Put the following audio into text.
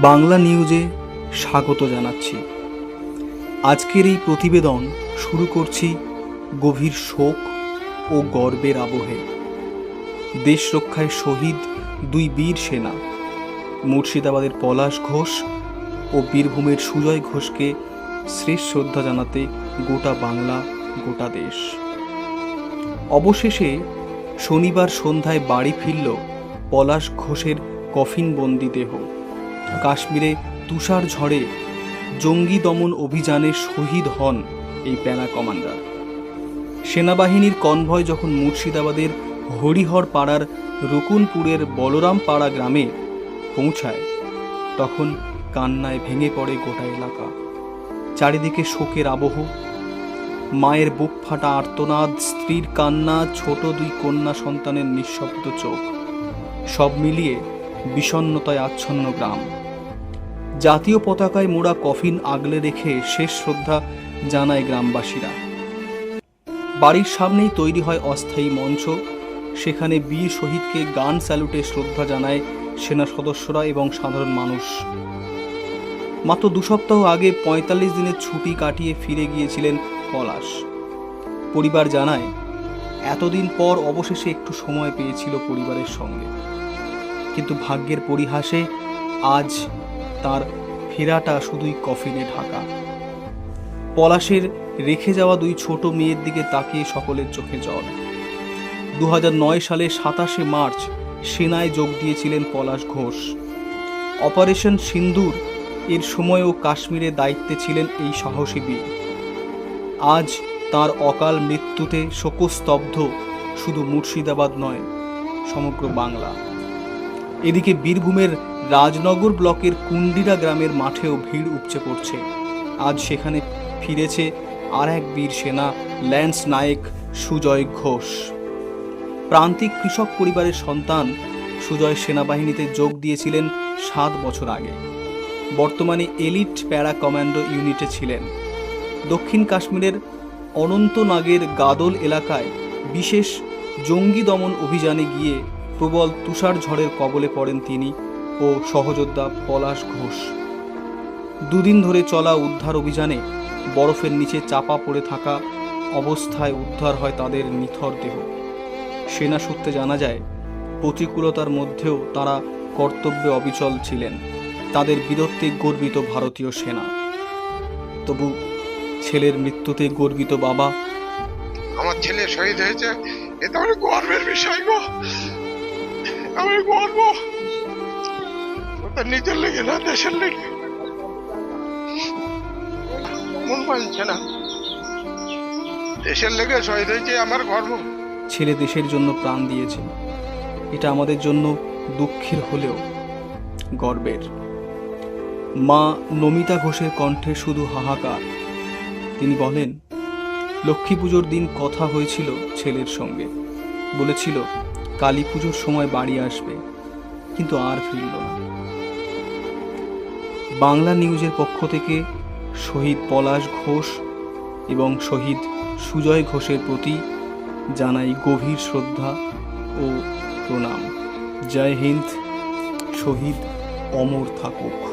বাংলা নিউজে স্বাগত জানাচ্ছি। আজকের এই প্রতিবেদন শুরু করছি গভীর শোক ও গর্বের আবহে। দেশ রক্ষায় শহীদ দুই বীর সেনা, মুর্শিদাবাদের পলাশ ঘোষ ও বীরভূমের সুজয় ঘোষকে শেষ শ্রদ্ধা জানাতে গোটা বাংলা, গোটা দেশ। অবশেষে শনিবার সন্ধ্যায় বাড়ি ফিরল পলাশ ঘোষের কফিনবন্দি দেহ। কাশ্মীরে তুষার ঝড়ে জঙ্গি দমন অভিযানে শহীদ হন এই প্যারা কমান্ডার। সেনাবাহিনীর কনভয় যখন মুর্শিদাবাদের হরিহর পাড়ার রকুনপুরের বলরাম পাড়া গ্রামে পৌঁছায়, তখন কান্নায় ভেঙে পড়ে গোটা এলাকা। চারিদিকে শোকের আবহ, মায়ের বুক ফাটা আর্তনাদ, স্ত্রীর কান্না, ছোট দুই কন্যা সন্তানের নিঃশব্দ চোখ, সব মিলিয়ে বিষণ্ণতায় আচ্ছন্ন গ্রাম। জাতীয় পতাকায় মোড়া কফিন আগলে রেখে শেষ শ্রদ্ধা জানায় গ্রামবাসীরা। বাড়ির সামনেই তৈরি হয় অস্থায়ী মঞ্চ। সেখানে বীর শহীদকে গান স্যালুটে শ্রদ্ধা জানায় সেনা সদস্যরা এবং সাধারণ মানুষ। মাত্র দু সপ্তাহ আগে পঁয়তাল্লিশ দিনের ছুটি কাটিয়ে ফিরে গিয়েছিলেন পলাশ। পরিবার জানায়, এতদিন পর অবশেষে একটু সময় পেয়েছিল পরিবারের সঙ্গে। কিন্তু ভাগ্যের পরিহাসে আজ তার ফেরাটা শুধুই কফিনে ঢাকা। পলাশের রেখে যাওয়া দুই ছোট মেয়ের দিকে তাকিয়ে সকলের চোখে জল। দু হাজার নয় সালে সাতাশে মার্চ সেনায় যোগ দিয়েছিলেন পলাশ ঘোষ। অপারেশন সিন্দুর এর সময়ও কাশ্মীরে দায়িত্বে ছিলেন এই সাহসী বীর। আজ তার অকাল মৃত্যুতে শোকস্তব্ধ শুধু মুর্শিদাবাদ নয়, সমগ্র বাংলা। এদিকে বীরভূমের রাজনগর ব্লকের কুন্ডিরা গ্রামের মাঠেও ভিড় উপচে পড়ছে। আজ সেখানে ফিরেছে আর এক বীর সেনা, ল্যান্স নায়েক সুজয় ঘোষ। প্রান্তিক কৃষক পরিবারের সন্তান সুজয় সেনাবাহিনীতে যোগ দিয়েছিলেন সাত বছর আগে। বর্তমানে এলিট প্যারা কমান্ডো ইউনিটে ছিলেন। দক্ষিণ কাশ্মীরের অনন্তনাগের গাদল এলাকায় বিশেষ জঙ্গি দমন অভিযানে গিয়ে প্রবল তুষার ঝড়ের কবলে পড়েন তিনি ও সহযোদ্ধা পলাশ ঘোষ। দুদিন ধরে চলা উদ্ধার অভিযানে বরফের নিচে চাপা পড়ে থাকা অবস্থায় উদ্ধার হয় তাদের নিথর দেহ। সেনা সূত্রে জানা যায়, প্রতিকূলতার মধ্যেও তারা কর্তব্যে অবিচল ছিলেন। তাদের বীরত্বে গর্বিত ভারতীয় সেনা। তবু ছেলের মৃত্যুতে গর্বিত বাবা? আমার ছেলে শহীদ হয়েছে এটা আমার গর্বের বিষয় গো। আমার গর্ব। ওটা নিজের লেগে না, দেশের লেগে। মন মানছে না। দেশের লেগে শহীদ হয়েছে আমার গর্ব। ছেলে দেশের জন্য প্রাণ দিয়েছে। এটা আমাদের জন্য দুঃখের হলেও গর্বের। মা নমিতা ঘোষের কণ্ঠে শুধু হাহাকার। তিনি বলেন, লক্ষ্মী পুজোর দিন কথা হয়েছিল ছেলের সঙ্গে। বলেছিল, কালী পুজোর সময় বাড়ি আসবে, কিন্তু আর ফিরল না। বাংলা নিউজের পক্ষ থেকে শহীদ পলাশ ঘোষ এবং শহীদ সুজয় ঘোষের প্রতি জানাই গভীর শ্রদ্ধা ও প্রণাম। জয় হিন্দ, শহীদ অমর থাকুক।